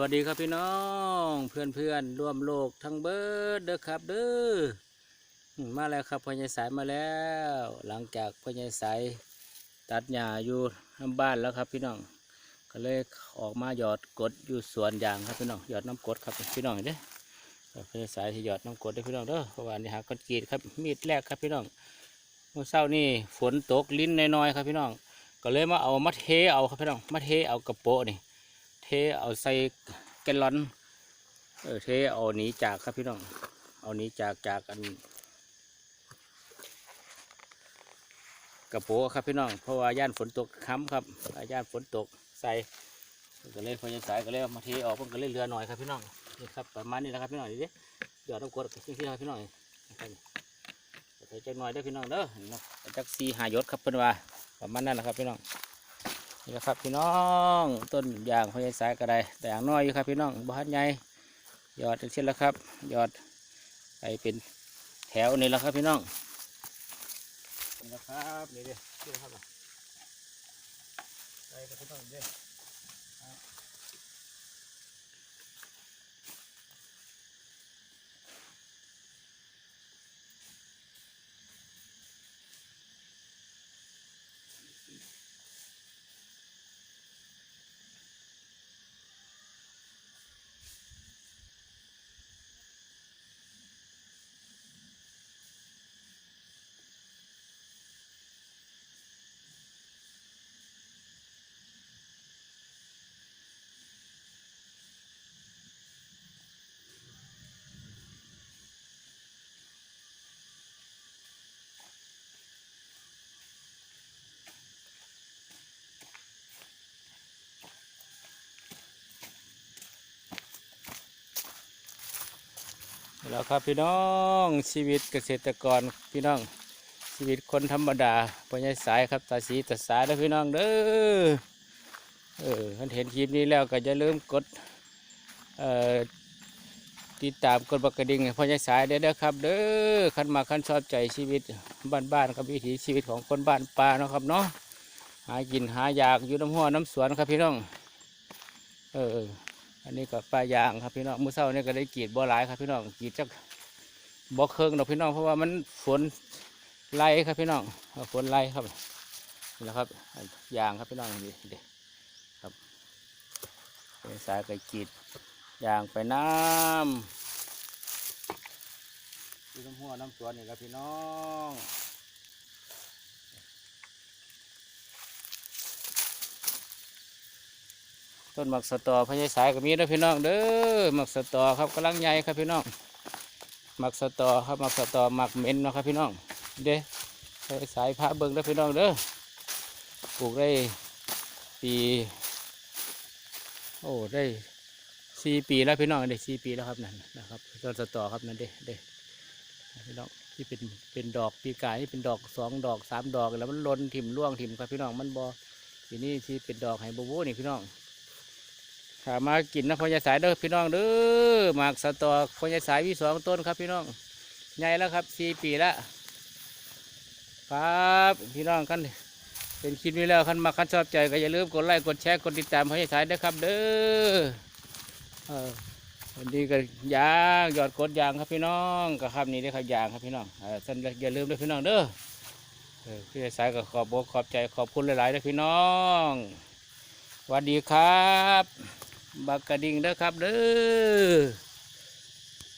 วัสดีครับพี่น้องเพื่อนเพื่อนๆร่วมโลกทั้งเบิดเด้อครับเด้อมมาแล้วครับพ่อใหญ่สายมาแล้ว หลังจากพ่อใหญ่สายตัดหญ้าอยู่บ้านแล้วครับพี่น้องก็เลยออกมาหยอดกดอยู่สวนยางครับพี่น้องหยอดน้ำกดครับพี่น้องเห็นเด้อพ่อใหญ่สายที่หยอดน้ำกดเด้อพี่น้องเด้อเพราะว่านี่หากรกรีดครับมีดแรกครับพี่น้องเมื่อเช้านี่ฝนตกลิ้นน้อยๆครับพี่น้อง ก็เลยมาเอามาเทเอาครับพี่น้องมาเทเอากระโปะนี่ เทเอาใส่แกลลอนเออเทเอาหนีจากครับพี่น้อง เอาหนีจากจากอันกระโปะครับพี่น้อง เพราะว่าย่านฝนตกค้ำครับย่านฝนตกใส่ก็เลยพอยังสายก็เลยมาเทออกมันก็เลยเรือหน่อยครับพี่น้องนี่ครับประมาณนี้แหละครับพี่น้องนี่เด้หยอดน้ำกดสิ่งที่ครับพี่น้องนี่นะครับใส่จักหน่อยเด้พี่น้องเด้อเห็นไหมจักซีหายศครับเพิ่อนว่าประมาณนั้นนะครับพี่น้อง นี่แหละครับพี่น้องต้นยางพยาสายกระไดแต่อย่างน้อยอยู่ครับพี่น้องบ้านใหญ่ยอดเช่นแล้วครับยอดไปเป็นแถวนี่แหละครับพี่น้องนี่นะครับนี่เด้อนี่ครับไปกับพี่น้องเด้อ แล้วครับพี่น้องชีวิตเกษตรกรพี่น้องชีวิตคนธรรมดาพญาสายครับตาสีตาสาเด้อพี่น้องเด้อเออท่านเห็นคลิปนี้แล้วก็อย่าลืมกดเอ่อติดตามกดบักกระดิ่งให้พญาสายได้เด้อครับเด้อขันมาขันชอบใจชีวิตบ้านๆกับวิถีชีวิตของคนบ้านป่าเนาะครับเนาะหากินหาอยากอยู่น้ำห้อน้ำสวนครับพี่น้องเออ อันนี้ก็ปลายางครับพี่น้องมือเช้านี่ก็ได้กรีดบ่หลายครับพี่น้องกรีดจักบ่เคิงดอกพี่น้องเพราะว่ามันฝนไล่ครับพี่น้องฝนไล่ครับนี่แหละครับยางครับพี่น้องนี่เด็ครับเป็นสายก็กรีดยางไปน้ำน้ำหัวน้ำสวนนี่ครับพี่น้อง ต้นหมักสตอพญายสายก็มีเด้วยพี่น้องเด้อหมักสตอครับกำลังใหญ่ครับพี่น้องหมักสตอครับหมักสตอหมักเหม็นนะครับพี่น้องเด้พญายสายพระเบิ่งเด้อพี่น้องเด้อปลูกได้ปีโอ้ได้สี่ปีแล้วพี่น้องได้สี่ปีแล้วครับนั่นนะครับต้นสตอครับนั่นเด้เด้พี่น้องที่เป็นเป็นดอกปีกายนี่เป็นดอกสองดอกสามดอกแล้วมันหล้นถิ่มร่วงถิ่มครับพี่น้องมันบอทีนี้ที่เป็นดอกไฮโบโบนี่พี่น้อง ถามากินนะพญาสายเด้อพี่น้องเด้อหมากสตอพญาสายมีสองต้นครับพี่น้องใหญ่แล้วครับสี่ปีแล้วครับพี่น้องกันเป็นคลิปนี้แล้วคันมาคันชอบใจก็อย่าลืมกดไลค์กดแชร์กดติดตามพญาสายเด้อครับ เด้อเออวันนี้ก็ยางหยอดกดยางครับพี่น้องก็ครับนี่ได้ครับยางครับพี่น้องเออสันอย่าลืมด้วยพี่น้องเด้อเออพี่สายก็ขอบอกขอบใจขอบคุณหลายๆเด้อพี่น้องสวัสดีครับ บักกระดิ่งนะครับเด้อ